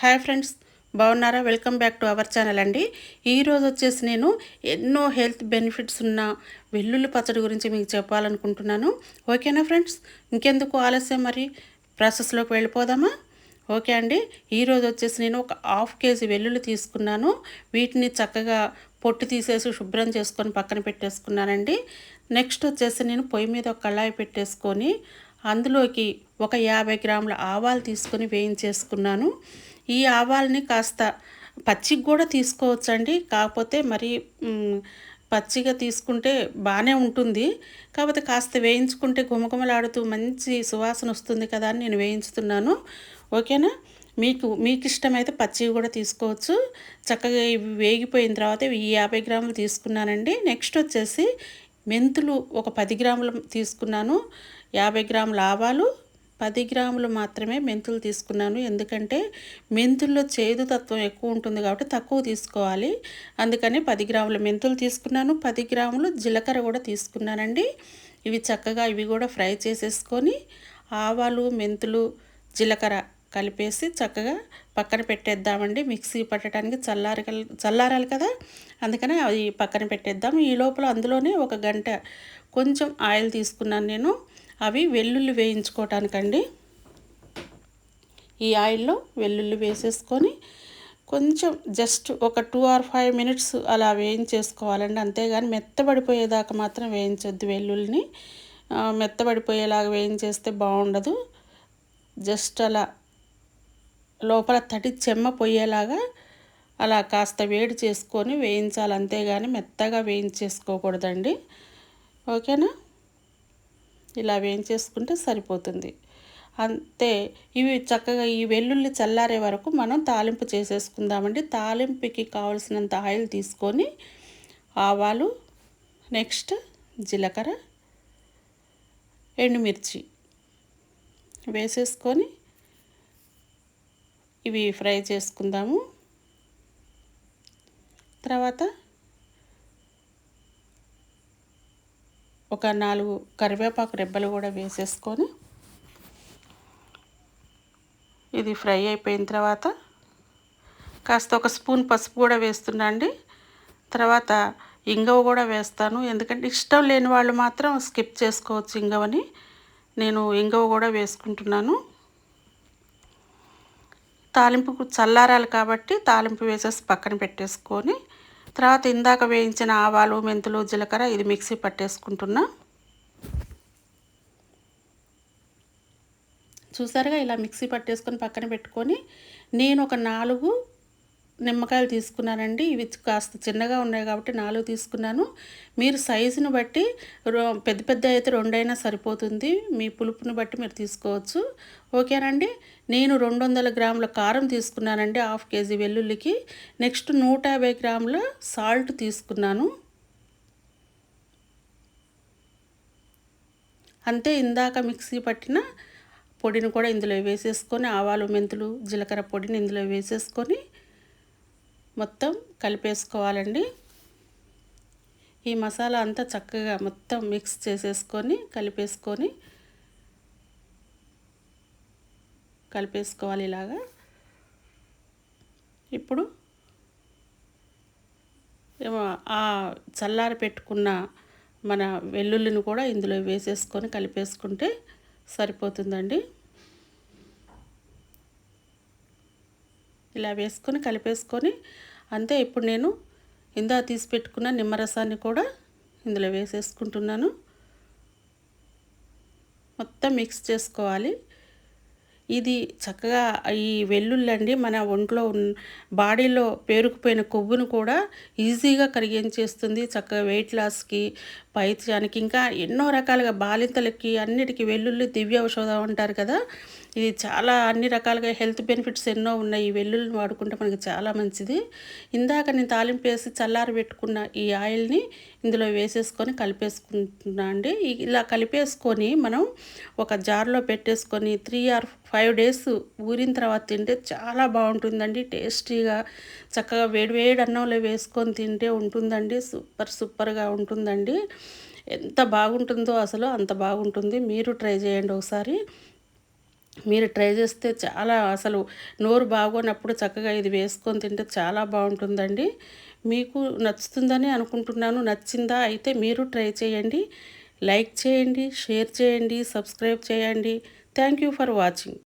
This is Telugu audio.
హాయ్ ఫ్రెండ్స్ బాగున్నారా? Welcome back to our channel అండి. ఈరోజు వచ్చేసి నేను ఎన్నో హెల్త్ బెనిఫిట్స్ ఉన్న వెల్లుల్లి పచ్చడి గురించి మీకు చెప్పాలనుకుంటున్నాను. ఓకేనా ఫ్రెండ్స్? ఇంకెందుకు ఆలస్యం మరి? ప్రాసెస్లోకి వెళ్ళిపోదామా? ఓకే అండి. ఈరోజు వచ్చేసి నేను ఒక హాఫ్ కేజీ వెల్లుల్లి తీసుకున్నాను. వీటిని చక్కగా పొట్టు తీసేసి శుభ్రం చేసుకొని పక్కన పెట్టేసుకున్నానండి. నెక్స్ట్ వచ్చేసి నేను పొయ్యి మీద ఒక కళాయి పెట్టేసుకొని అందులోకి ఒక యాభై గ్రాముల ఆవాలు తీసుకొని వేయించేసుకున్నాను. ఈ ఆవాల్ని కాస్త పచ్చికి కూడా తీసుకోవచ్చండి. కాకపోతే మరి పచ్చిగా తీసుకుంటే బాగానే ఉంటుంది. కాకపోతే కాస్త వేయించుకుంటే గుమగుమలాడుతూ మంచి సువాసన వస్తుంది కదా అని నేను వేయించుతున్నాను. ఓకేనా? మీకు మీకు ఇష్టమైతే పచ్చివి కూడా తీసుకోవచ్చు. చక్కగా ఇవి వేగిపోయిన తర్వాత ఈ యాభై గ్రాములు తీసుకున్నానండి. నెక్స్ట్ వచ్చేసి మెంతులు ఒక పది గ్రాములు తీసుకున్నాను యాభై గ్రాముల ఆవాలు పది గ్రాములు మాత్రమే మెంతులు తీసుకున్నాను. ఎందుకంటే మెంతుల్లో చేదు తత్వం ఎక్కువ ఉంటుంది కాబట్టి తక్కువ తీసుకోవాలి. అందుకని పది గ్రాముల మెంతులు తీసుకున్నాను పది గ్రాములు జీలకర్ర కూడా తీసుకున్నానండి. ఇవి చక్కగా ఇవి కూడా ఫ్రై చేసేసుకొని ఆవాలు మెంతులు జీలకర్ర కలిపేసి చక్కగా పక్కన పెట్టేద్దామండి. మిక్సీ పట్టడానికి చల్లారి చల్లారాలి కదా. అందుకని అవి పక్కన పెట్టేద్దాం. ఈ లోపల అందులోనే ఒక గంట కొంచెం ఆయిల్ తీసుకున్నాను నేను. అవి వెల్లుల్లి వేయించుకోవటానికండి. ఈ ఆయిల్లో వెల్లుల్లి వేసేసుకొని కొంచెం జస్ట్ ఒక టూ ఆర్ ఫైవ్ మినిట్స్ అలా వేయించేసుకోవాలండి. అంతేగాని మెత్తబడిపోయేదాకా మాత్రం వేయించొద్దు వెల్లుల్లిని. మెత్తబడిపోయేలాగా వేయించేస్తే బాగుండదు. జస్ట్ అలా లోపల తడి చెమ్మ పోయేలాగా అలా కాస్త వేడి చేసుకొని వేయించాలి. అంతేగాని మెత్తగా వేయించేసుకోకూడదండి. ఓకేనా? ఇలా వేయించేసుకుంటే సరిపోతుంది. అంతే ఇవి చక్కగా ఈ వెల్లుల్లి చల్లారే వరకు మనం తాలింపు చేసేసుకుందామండి. తాలింపుకి కావలసినంత ఆయిల్ తీసుకొని ఆవాలు నెక్స్ట్ జీలకర్ర ఎండుమిర్చి వేసేసుకొని ఇవి ఫ్రై చేసుకుందాము. తర్వాత ఒక నాలుగు కరివేపాకు రెబ్బలు కూడా వేసేసుకొని ఇది ఫ్రై అయిపోయిన తర్వాత కాస్త ఒక స్పూన్ పసుపు కూడా వేస్తున్నా అండి. తర్వాత ఇంగవ కూడా వేస్తాను. ఎందుకంటే ఇష్టం లేని వాళ్ళు మాత్రం స్కిప్ చేసుకోవచ్చు ఇంగవని. నేను ఇంగవ కూడా వేసుకుంటున్నాను. తాలింపు చల్లారాలి కాబట్టి తాలింపు వేసేసి పక్కన పెట్టేసుకొని తర్వాత ఇందాక వేయించిన ఆవాలు మెంతులు జీలకర్ర ఇది మిక్సీ పట్టేసుకుంటున్నా. చూసారుగా ఇలా మిక్సీ పట్టేసుకొని పక్కన పెట్టుకొని నేను ఒక నాలుగు నిమ్మకాయలు తీసుకున్నానండి. ఇవి కాస్త చిన్నగా ఉన్నాయి కాబట్టి నాలుగు తీసుకున్నాను. మీరు సైజుని బట్టి రో- పెద్ద పెద్ద అయితే రెండైనా సరిపోతుంది. మీ పులుపుని బట్టి మీరు తీసుకోవచ్చు. ఓకేనండి? నేను రెండు వందల గ్రాముల కారం తీసుకున్నానండి హాఫ్ కేజీ వెల్లుల్లికి. నెక్స్ట్ నూట యాభై గ్రాముల సాల్ట్ తీసుకున్నాను. అంతే ఇందాక మిక్సీ పట్టిన పొడిని కూడా ఇందులో వేసేసుకొని ఆవాలు మెంతులు జీలకర్ర పొడిని ఇందులో వేసేసుకొని మొత్తం కలిపేసుకోవాలండి. ఈ మసాలా అంతా చక్కగా మొత్తం మిక్స్ చేసేసుకొని కలిపేసుకొని కలిపేసుకోవాలి ఇలాగా. ఇప్పుడు ఆ చల్లారి పెట్టుకున్న మన వెల్లుల్లిని కూడా ఇందులో వేసేసుకొని కలిపేసుకుంటే సరిపోతుందండి. ఇలా వేసుకొని కలిపేసుకొని అంతే ఇప్పుడు నేను ఇందా తీసి పెట్టుకున్న నిమ్మరసాన్ని కూడా ఇందులో వేసేసుకుంటున్నాను. మొత్తం మిక్స్ చేసుకోవాలి. ఇది చక్కగా ఈ వెల్లుల్లి అండి మన ఒంట్లో ఉన్న బాడీలో పేరుకుపోయిన కొవ్వును కూడా ఈజీగా కరిగించేస్తుంది చక్కగా వెయిట్ లాస్కి పైత్యానికి ఇంకా ఎన్నో రకాలుగా బాలింతలకి అన్నిటికీ వెల్లుల్లి దివ్య ఔషధం అంటారు కదా. ఇది చాలా అన్ని రకాలుగా హెల్త్ బెనిఫిట్స్ ఎన్నో ఉన్నాయి. ఈ వెల్లుల్లిని వాడుకుంటే మనకి చాలా మంచిది. ఇందాక నేను తాలింపు వేసి చల్లారి పెట్టుకున్న ఈ ఆయిల్ని ఇందులో వేసేసుకొని కలిపేసుకుంటున్నా అండి. ఇలా కలిపేసుకొని మనం ఒక జార్లో పెట్టేసుకొని త్రీ ఆర్ ఫైవ్ డేస్ ఊరిన తర్వాత తింటే చాలా బాగుంటుందండి. టేస్టీగా చక్కగా వేడివేడి అన్నంలో వేసుకొని తింటే ఉంటుందండి. సూపర్ సూపర్గా ఉంటుందండి. ఎంత బాగుంటుందో అసలు అంత బాగుంటుంది. మీరు ట్రై చేయండి ఒకసారి. మీరు ట్రై చేస్తే చాలా అసలు నోరు బాగోనప్పుడు చక్కగా ఇది వేసుకొని తింటే చాలా బాగుంటుందండి. మీకు నచ్చుతుందని అనుకుంటున్నాను. నచ్చిందా అయితే మీరు ట్రై చేయండి. లైక్ చేయండి షేర్ చేయండి సబ్స్క్రైబ్ చేయండి. Thank you for watching.